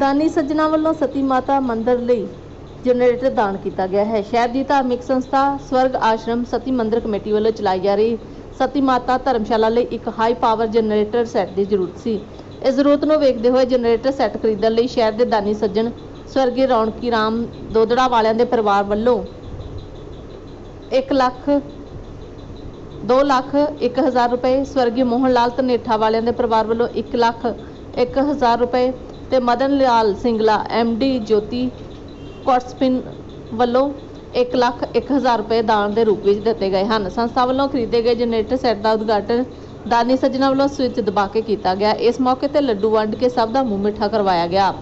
ਦਾਨੀ ਸੱਜਣਾ ਵੱਲੋਂ ਸਤੀ ਮਾਤਾ ਮੰਦਿਰ ਲਈ ਜਨਰੇਟਰ ਦਾਨ ਕੀਤਾ ਗਿਆ ਹੈ। ਸ਼ਹਿਰ ਦੀ ਧਾਰਮਿਕ ਸੰਸਥਾ ਸਵਰਗ ਆਸ਼ਰਮ ਸਤੀ ਮੰਦਿਰ ਕਮੇਟੀ ਵੱਲੋਂ ਚਲਾਈ ਜਾ ਰਹੀ ਸਤੀ ਮਾਤਾ ਧਰਮਸ਼ਾਲਾ ਲਈ ਇੱਕ ਹਾਈ ਪਾਵਰ ਜਨਰੇਟਰ ਸੈੱਟ ਦੀ ਜ਼ਰੂਰਤ ਸੀ। ਇਸ ਜ਼ਰੂਰਤ ਨੂੰ ਵੇਖਦੇ ਹੋਏ ਜਨਰੇਟਰ ਸੈੱਟ ਖਰੀਦਣ ਲਈ ਸ਼ਹਿਰ ਦੇ ਦਾਨੀ ਸੱਜਣ ਸਵਰਗੀ ਰੌਣਕੀ ਰਾਮ ਦੋਦੜਾ ਵਾਲਿਆਂ ਦੇ ਪਰਿਵਾਰ ਵੱਲੋਂ 1 ਲੱਖ 2 ਲੱਖ 1000 ਰੁਪਏ, ਸਵਰਗੀ ਮੋਹਨ ਲਾਲ ਧਨੇਠਾ ਵਾਲਿਆਂ ਦੇ ਪਰਿਵਾਰ ਵੱਲੋਂ 1 ਲੱਖ 1000 ਰੁਪਏ ਤੇ ਮਦਨ ਲਾਲ ਸਿੰਗਲਾ ਡੀ ਜੋਤੀ ਕੋਟਸਪਿਨ ਵੱਲੋਂ 1 ਲੱਖ 1000 ਰੁਪਏ ਦਾਨ ਦੇ ਰੂਪ ਵਿੱਚ ਦਿੱਤੇ ਗਏ ਹਨ। ਸੰਸਥਾ ਵੱਲੋਂ ਖਰੀਦੇ ਗਏ ਜਨਰੇਟਰ ਸੈੱਟ ਦਾ ਉਦਘਾਟਨ ਦਾਨੀ ਸੱਜਣਾ ਵੱਲੋਂ ਸਵਿੱਚ ਦਬਾ ਕੇ ਕੀਤਾ ਗਿਆ। ਇਸ ਮੌਕੇ ਤੇ ਲੱਡੂ ਵੰਡ ਕੇ ਸਭ ਦਾ ਮੂੰਹ ਮਿੱਠਾ ਕਰਵਾਇਆ ਗਿਆ।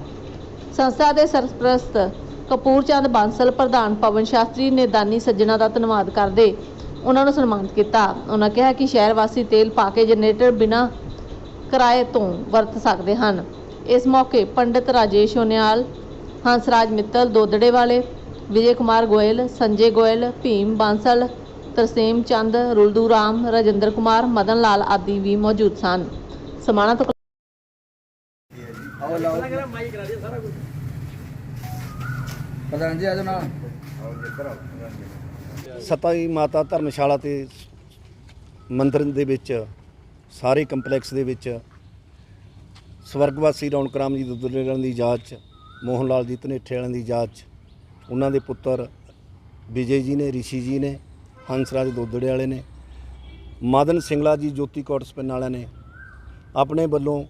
ਸੰਸਥਾ ਦੇ ਸਰਪ੍ਰਸਤ ਕਪੂਰ ਚੰਦ ਬਾਂਸਲ, ਪ੍ਰਧਾਨ ਪਵਨ ਸ਼ਾਸਤਰੀ ਨੇ ਦਾਨੀ ਸੱਜਣਾ ਦਾ ਧੰਨਵਾਦ ਕਰਦੇ ਉਹਨਾਂ ਨੂੰ ਸਨਮਾਨਿਤ ਕੀਤਾ। ਉਹਨਾਂ ਕਿਹਾ ਕਿ ਸ਼ਹਿਰ ਵਾਸੀ ਤੇਲ ਪਾ ਕੇ ਜਨਰੇਟਰ ਬਿਨਾਂ ਕਿਰਾਏ ਤੋਂ ਵਰਤ ਸਕਦੇ ਹਨ। ਇਸ ਮੌਕੇ ਪੰਡਿਤ ਰਾਜੇਸ਼ ਹੋਨਿਆਲ ਹੰਸਰਾਜ ਮਿੱਤਲ ਦੋਦੜੇ ਵਾਲੇ, ਵਿਜੇ ਕੁਮਾਰ ਗੋਇਲ, ਸੰਜੇ ਗੋਇਲ, ਭੀਮ ਬਾਂਸਲ, ਤਰਸੇਮ ਚੰਦ, ਰੁਲਦੂ ਰਾਮ, ਰਜਿੰਦਰ ਕੁਮਾਰ, ਮਦਨ ਲਾਲ ਆਦਿ ਵੀ ਮੌਜੂਦ ਸਨ। ਸਮਾਣਾ ਤੋਂ ਪ੍ਰਧਾਨ ਜੀ ਆਜੋ ਨਾ ਸਤਾਈ ਮਾਤਾ ਧਰਮਸ਼ਾਲਾ ਤੇ ਮੰਦਿਰ ਦੇ ਵਿੱਚ, ਸਾਰੇ ਕੰਪਲੈਕਸ ਦੇ ਵਿੱਚ ਸਵਰਗਵਾਸੀ ਰੌਣਕ ਰਾਮ ਜੀ ਦੁੱਧਲੇ ਵਾਲਿਆਂ ਦੀ ਯਾਦ 'ਚ ਮੋਹਨ ਲਾਲ ਜੀ ਧਨੇਠੇ ਵਾਲਿਆਂ ਦੀ ਯਾਦ 'ਚ ਉਹਨਾਂ ਦੇ ਪੁੱਤਰ ਵਿਜੇ ਜੀ ਨੇ, ਰਿਸ਼ੀ ਜੀ ਨੇ ਹੰਸਰਾਜ ਦੁੱਧੜੇ ਵਾਲੇ ਨੇ, ਮਦਨ ਸਿੰਗਲਾ ਜੀ ਜੋਤੀ ਕੋਟ ਸਪਿੰਨ ਵਾਲਿਆਂ ਨੇ, ਆਪਣੇ ਵੱਲੋਂ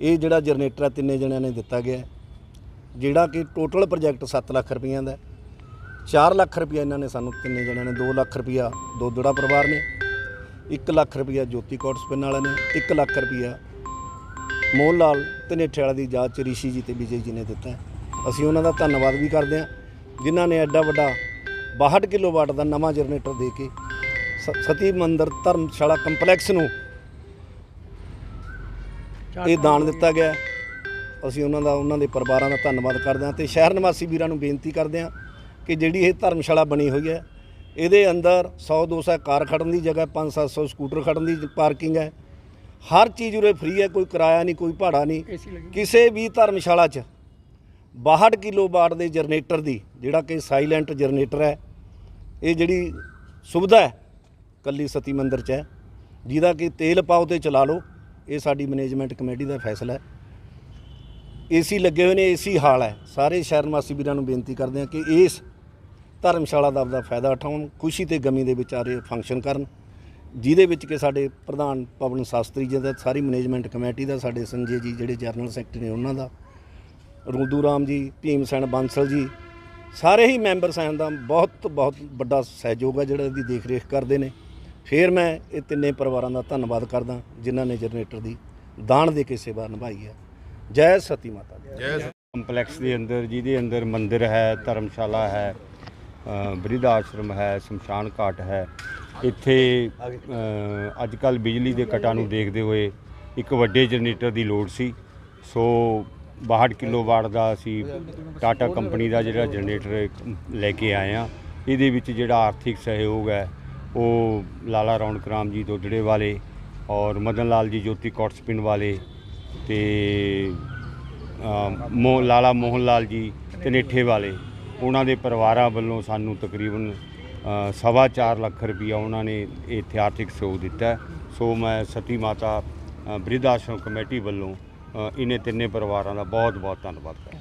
ਇਹ ਜਿਹੜਾ ਜਨਰੇਟਰ ਹੈ ਤਿੰਨੇ ਜਣਿਆਂ ਨੇ ਦਿੱਤਾ ਗਿਆ ਜਿਹੜਾ ਕਿ ਟੋਟਲ ਪ੍ਰੋਜੈਕਟ 7 ਲੱਖ ਰੁਪਈਆਂ ਦਾ ਹੈ। 4 ਲੱਖ ਰੁਪਈਆ ਇਹਨਾਂ ਨੇ ਸਾਨੂੰ, ਤਿੰਨੇ ਜਣਿਆਂ ਨੇ 2 ਲੱਖ ਰੁਪਈਆ ਦੋਦੜਾ ਪਰਿਵਾਰ ਨੇ 1 ਲੱਖ ਰੁਪਈਆ ਜੋਤੀ ਕੋਟ ਸਪਿੰਨ ਵਾਲਿਆਂ ਨੇ 1 ਲੱਖ ਰੁਪਈਆ ਮੋਹਨ ਲਾਲ ਧਨੇਠੇ ਵਾਲਾ ਦੀ ਯਾਦ ਚ ਰਿਸ਼ੀ ਜੀ ਤੇ ਵਿਜੇ ਜੀ ਨੇ ਦਿੱਤਾ ਹੈ। ਅਸੀਂ ਉਹਨਾਂ ਦਾ ਧੰਨਵਾਦ ਵੀ ਕਰਦੇ ਹਾਂ ਜਿਨ੍ਹਾਂ ਨੇ ਐਡਾ ਵੱਡਾ 62 ਕਿਲੋਵਾਟ ਦਾ ਨਵਾਂ ਜਨਰੇਟਰ ਦੇ ਕੇ ਸ- ਸਤੀ ਮੰਦਿਰ ਧਰਮਸ਼ਾਲਾ ਕੰਪਲੈਕਸ ਨੂੰ ਇਹ ਦਾਨ ਦਿੱਤਾ ਗਿਆ ਹੈ। ਅਸੀਂ ਉਹਨਾਂ ਦਾ ਉਹਨਾਂ ਦੇ ਪਰਿਵਾਰਾਂ ਦਾ ਧੰਨਵਾਦ ਕਰਦੇ ਹਾਂ ਤੇ ਸ਼ਹਿਰ ਨਿਵਾਸੀ ਵੀਰਾਂ ਨੂੰ ਬੇਨਤੀ ਕਰਦੇ ਹਾਂ ਕਿ ਜਿਹੜੀ ਇਹ ਧਰਮਸ਼ਾਲਾ ਬਣੀ ਹੋਈ ਹੈ ਇਹਦੇ ਅੰਦਰ 100 200 ਕਾਰ ਖੜਨ ਦੀ ਜਗ੍ਹਾ 5 700 ਸਕੂਟਰ ਖੜਨ ਦੀ ਪਾਰਕਿੰਗ ਹੈ ਹਰ ਚੀਜ਼ ਉਰੇ ਫ੍ਰੀ ਹੈ ਕੋਈ ਕਿਰਾਇਆ ਨਹੀਂ ਕੋਈ ਭਾੜਾ ਨਹੀਂ। ਕਿਸੇ ਵੀ ਧਰਮਸ਼ਾਲਾ 'ਚ 62 ਕਿਲੋ ਵਾਟ ਦੇ ਜਨਰੇਟਰ ਦੀ ਜਿਹੜਾ ਕਿ ਸਾਇਲੈਂਟ ਜਨਰੇਟਰ ਹੈ ਇਹ ਜਿਹੜੀ ਸੁਵਿਧਾ ਹੈ ਕੱਲੀ ਸਤੀ ਮੰਦਿਰ 'ਚ ਹੈ ਜਿਹਦਾ ਕਿ ਤੇਲ ਪਾਓ ਤੇ ਚਲਾ ਲਓ ਇਹ ਸਾਡੀ ਮੈਨੇਜਮੈਂਟ ਕਮੇਟੀ ਦਾ ਫੈਸਲਾ ਹੈ। ਏਸੀ ਲੱਗੇ ਹੋਏ ਨੇ ਏਸੀ ਹਾਲ ਹੈ। ਸਾਰੇ ਸ਼ਹਿਰ ਨਿਵਾਸੀ ਵੀਰਾਂ ਨੂੰ ਬੇਨਤੀ ਕਰਦੇ ਹਾਂ ਕਿ ਇਸ ਧਰਮਸ਼ਾਲਾ ਦਾ ਆਪਦਾ ਫਾਇਦਾ ਉਠਾਉਣ ਖੁਸ਼ੀ ਤੇ ਗਮੀ ਦੇ ਵਿਚਾਰੇ ਫੰਕਸ਼ਨ ਕਰਨ। ਜਿਹਦੇ ਵਿੱਚ ਕਿ ਸਾਡੇ ਪ੍ਰਧਾਨ ਪਵਨ ਸ਼ਾਸਤਰੀ ਜੀ ਦਾ, ਸਾਰੀ ਮੈਨੇਜਮੈਂਟ ਕਮੇਟੀ ਦਾ, ਸਾਡੇ ਸੰਜੇ ਜੀ ਜਿਹੜੇ ਜਨਰਲ ਸੈਕਟਰੀ ਨੇ ਉਹਨਾਂ ਦਾ ਰੂਦੂ ਰਾਮ ਜੀ, ਭੀਮ ਸੈਨ ਬਾਂਸਲ ਜੀ, ਸਾਰੇ ਹੀ ਮੈਂਬਰ ਸੈਨ ਦਾ ਬਹੁਤ ਬਹੁਤ ਵੱਡਾ ਸਹਿਯੋਗ ਹੈ ਜਿਹੜਾ ਇਹਦੀ ਦੇਖ ਰੇਖ ਕਰਦੇ ਨੇ। ਫਿਰ ਮੈਂ ਇਹ ਤਿੰਨੇ ਪਰਿਵਾਰਾਂ ਦਾ ਧੰਨਵਾਦ ਕਰਦਾ, ਜਿਨ੍ਹਾਂ ਨੇ ਜਨਰੇਟਰ ਦੀ ਦਾਨ ਦੇ ਕੇ ਸੇਵਾ ਨਿਭਾਈ ਹੈ। ਜੈ ਸਤੀ ਮਾਤਾ ਦੀ। ਕੰਪਲੈਕਸ ਦੇ ਅੰਦਰ, ਜਿਹਦੇ ਅੰਦਰ ਮੰਦਿਰ ਹੈ, ਧਰਮਸ਼ਾਲਾ ਹੈ ਬ੍ਰਿਧ ਆਸ਼ਰਮ ਹੈ, ਸ਼ਮਸ਼ਾਨ ਘਾਟ ਹੈ। ਇੱਥੇ ਅੱਜ ਕੱਲ ਬਿਜਲੀ ਦੇ ਕਟਾਂ ਨੂੰ ਦੇਖਦੇ ਹੋਏ ਇੱਕ ਵੱਡੇ ਜਨਰੇਟਰ ਦੀ ਲੋੜ ਸੀ। ਸੋ 62 ਕਿਲੋਵਾਟ ਦਾ ਅਸੀਂ ਟਾਟਾ ਕੰਪਨੀ ਦਾ ਜਿਹੜਾ ਜਨਰੇਟਰ ਲੈ ਕੇ ਆਏ ਆ ਇਹਦੇ ਵਿੱਚ ਜਿਹੜਾ ਆਰਥਿਕ ਸਹਿਯੋਗ ਹੈ, ਉਹ ਲਾਲਾ ਰੌਣਕ ਰਾਮ ਜੀ ਦੋਦੜੇ ਵਾਲੇ ਔਰ ਮਦਨ ਲਾਲ ਜੀ ਜੋਤੀ ਕੋਟ ਵਾਲੇ ਤੇ ਮੋ, ਲਾਲਾ ਮੋਹਨ ਲਾਲ ਜੀ ਕਨੇਠੇ ਵਾਲੇ ਉਹਨਾਂ ਦੇ ਪਰਿਵਾਰਾਂ ਵੱਲੋਂ ਸਾਨੂੰ ਤਕਰੀਬਨ ਸਵਾ ਚਾਰ ਲੱਖ ਰੁਪਈਆ ਉਹਨਾਂ ਨੇ ਇੱਥੇ ਆਰਥਿਕ ਸਹਿਯੋਗ ਦਿੱਤਾ ਸੋ ਮੈਂ ਸਤੀ ਮਾਤਾ ਬ੍ਰਿਧ ਆਸ਼ਰਮ ਕਮੇਟੀ ਵੱਲੋਂ ਇਹਨੇ ਤਿੰਨੇ ਪਰਿਵਾਰਾਂ ਦਾ ਬਹੁਤ ਬਹੁਤ ਧੰਨਵਾਦ ਕਰਦਾ